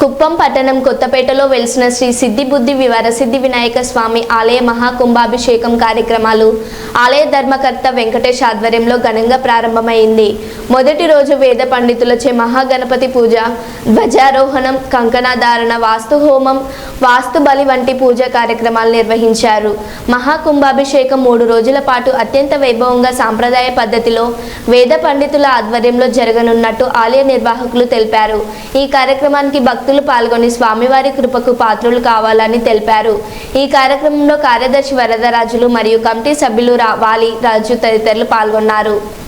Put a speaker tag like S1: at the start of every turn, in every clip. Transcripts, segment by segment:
S1: కుప్పం పట్టణం కొత్తపేటలో వెలిసిన శ్రీ సిద్ధిబుద్ధి బుద్ధి వరసిద్ధి వినాయక స్వామి ఆలయ మహాకుంభాభిషేకం కార్యక్రమాలు. ఆలయ ధర్మకర్త వెంకటేష్ ఆధ్వర్యంలో ఘనంగా ప్రారంభమైంది. మొదటి రోజు వేద పండితులచే మహాగణపతి పూజ ధ్వజారోహణం కంకణాధారణ వాస్తు హోమం వాస్తు బలి వంటి పూజా కార్యక్రమాలు నిర్వహించారు. మహాకుంభాభిషేకం మూడు రోజుల పాటు అత్యంత వైభవంగా సాంప్రదాయ పద్ధతిలో వేద పండితుల ఆధ్వర్యంలో జరగనున్నట్టు ఆలయ నిర్వాహకులు తెలిపారు. ఈ కార్యక్రమానికి భక్తులు పాల్గొని స్వామివారి కృపకు పాత్రులు కావాలని తెలిపారు. ఈ కార్యక్రమంలో కార్యదర్శి వరదరాజులు మరియు కమిటీ సభ్యులు వాలి రాజు తదితరులు పాల్గొన్నారు.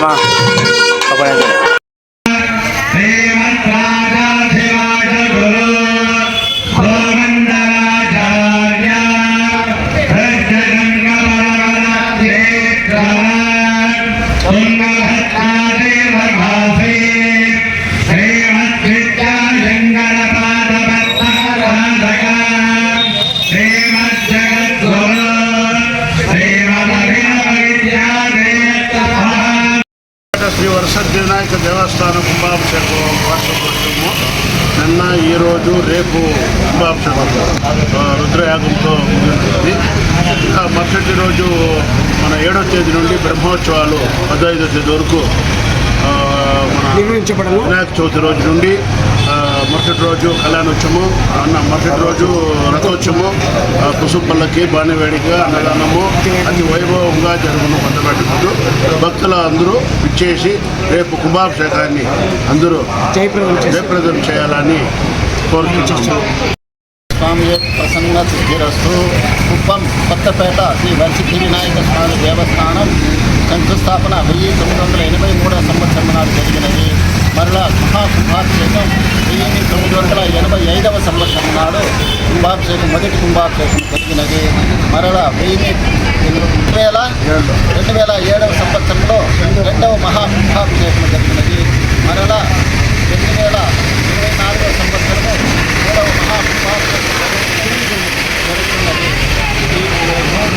S2: 吗？好，不
S3: 然就。వినాయక దేవస్థానం కుంభాభిషేకం వార్షికోత్సవము నిన్న ఈరోజు రేపు కుంభాభిషేకం రుద్రయాగంతో ముగించింది ఇంకా మరుసటి రోజు మన ఏడో తేదీ నుండి బ్రహ్మోత్సవాలు పదహైదో తేదీ వరకు మన వినాయక చవితి రోజు నుండి మరుసటి రోజు కళ్యాణోత్సవము అన్న మరుసటి రోజు రథోత్సవము ఆ, పసుపు పల్లకి బాణవేడిగా అన్నదానము అతి వైభవంగా జరుగును పొందబెట్టుకుంటూ భక్తులు అందరూ ఇచ్చేసి రేపు కుంభాభిషేకాన్ని అందరూ జయప్రదం చేయాలని కోరుకుంటున్నాము.
S4: స్వామి ప్రసన్న సిద్ధిరస్తు కుప్పం కొత్తపేట శ్రీ వరసిద్ధి వినాయక స్వామి దేవస్థానం శంకుస్థాపన వెయ్యి తొమ్మిది వందల ఎనభై మూడవ సంవత్సరం నాడు జరిగినది. మరలా మహాకుంభాభిషేకం వెయ్యి తొమ్మిది వందల ఎనభై ఐదవ సంవత్సరం నాడు కుంభాభిషేకం మొదటి కుంభాభిషేకం జరిగినది. మరలా వెయ్యి రెండు వేల రెండు వేల ఏడవ సంవత్సరంలో రెండవ మహాకుంభాభిషేకం జరిగినది. మరలా రెండు వేల ఇరవై నాలుగవ సంవత్సరము మూడవ మహాకుంభాభిషేకం జరుగుతున్నది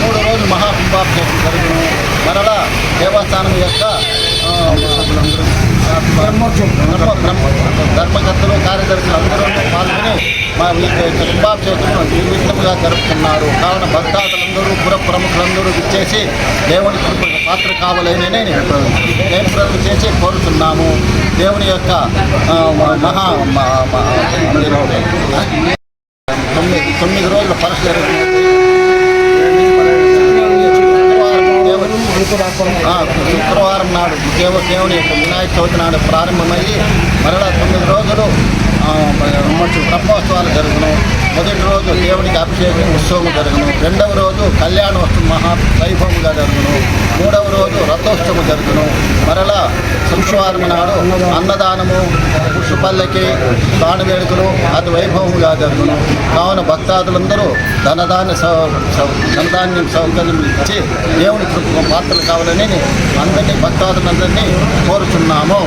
S4: మూడు రోజులు మహాకుంభాభిషేకం జరుగును మరలా దేవస్థానం యొక్క ఆ, ధర్మకర్తలు కార్యదర్శులు అందరూ పాల్గొని మా యొక్క కుంభాభిషేకం నిర్విఘ్నంగా జరుపుతున్నారు కావున భక్తాదులందరూ పుర ప్రముఖులందరూ ఇచ్చేసి దేవుని కృపకు పాత్ర కావాలని జయప్రదం చేసి కోరుతున్నాము. దేవుని యొక్క మహా తొమ్మిది తొమ్మిది రోజుల పరీక్ష జరుగుతుంది శుక్రవారం దేవుని- ఆ, శుక్రవారం నాడు దేవ దేవుని యొక్క వినాయక చవితి నాడు ప్రారంభమయ్యి మరలా తొమ్మిది రోజులు ఆ, బ్రహ్మోత్సవాలు జరుగును. మొదటి రోజు దేవునికి అభిషేకం ఉత్సవం జరుగును. రెండవ రోజు కళ్యాణోత్సవం మహా వైభవంగా జరుగును. మూడవ రోజు రథోత్సవం జరుగును. మరలా శుక్రవారం నాడు అన్నదానము పుష్పల్లకి వేడుకలు అతి వైభవంగా జరుగును. కావున భక్తాదులందరూ ధనధాన్య సౌ ధనధాన్యం సౌకర్యం ఇచ్చి దేవుని కృపకు పాత్రలు కావాలని అందరినీ భక్తాదులందరినీ కోరుచున్నాము.